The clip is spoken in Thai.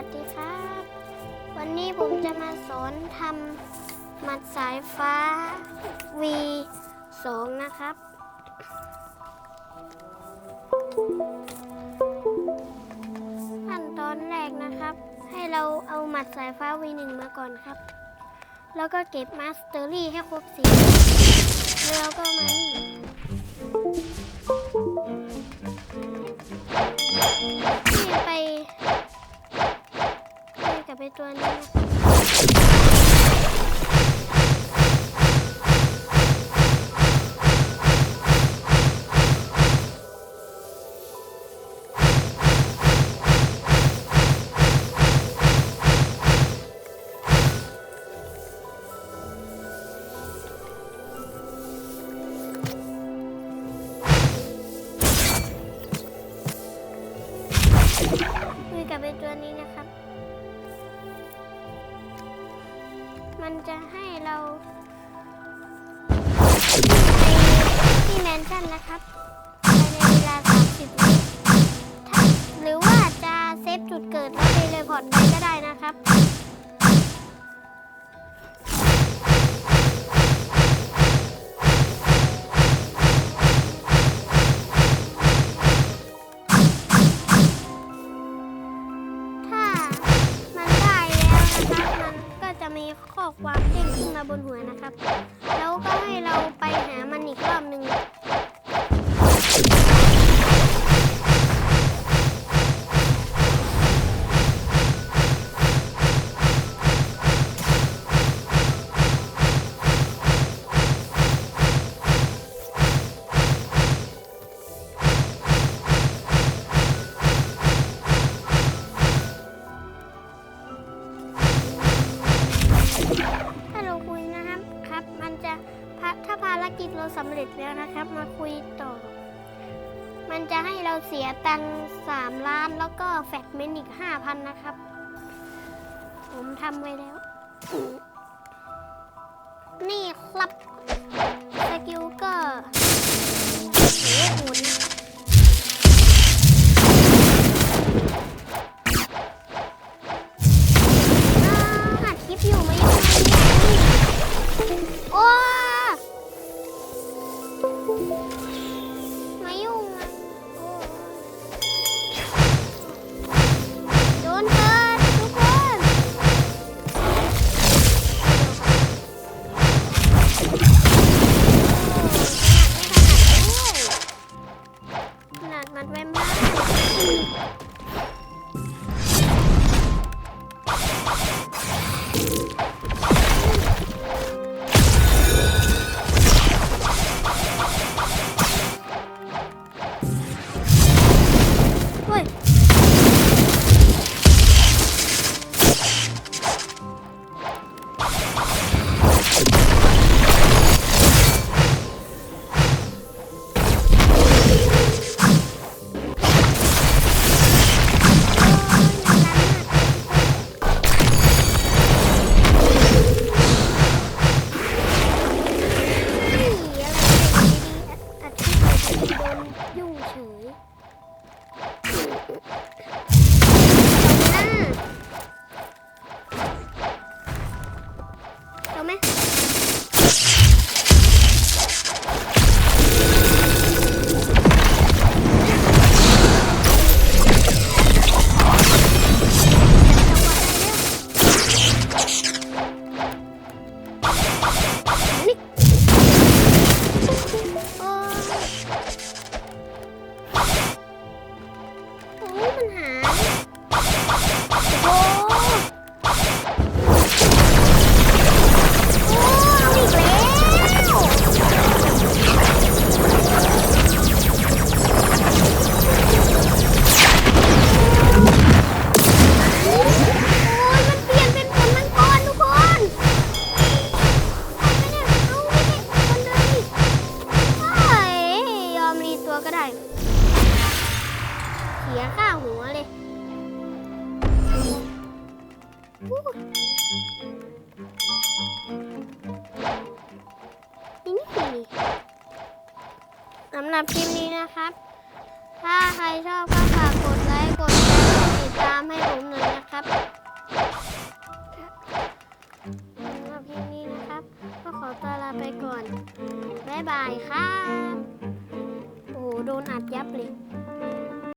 วัสดีครับ วันนี้ผมจะมาสอนทำหมัดสายฟ้า V2 นะครับ ขั้นตอนแรกนะครับ ให้เราเอาหมัดสายฟ้า V1 มาก่อนครับ แล้วก็เก็บมาสเตอรี่ให้ครบสีแล้วก็มานี่ ตัวนี้นะคะคุยกับไปตัวนี้นะครับ มันจะให้เราไปที่แมนชั่นนะครับภายในเวลา 30วิหรือว่าจะเซฟจุดเกิดแล้วไปเลยพอร์ตไปก็ได้นะครับ ข้อความเด้งขึ้นมาบนหัวนะครับ แล้วก็ให้ กิจเราสำเร็จแล้วนะครับ มาคุยต่อ มันจะให้เราเสียตังสามล้านแล้วก็แฟกเมนอีกห้าพันนะครับ ผมทำไว้แล้ว นี่ครับสกิลก็โอ้โหหมุน นาดไว้มากียค่าหัวเลยนี่นี่สำหรับคลิปนี้นะครับ ถ้าใครชอบก็ฝากกดไลค์ กดแชร์กดติดตามให้ผมหน่อยนะครับสำหรับคลิปนี้นะครับ ก็ขอตัวลาไปก่อน บ๊ายบายครับ โอ้โดนอัดยับเลย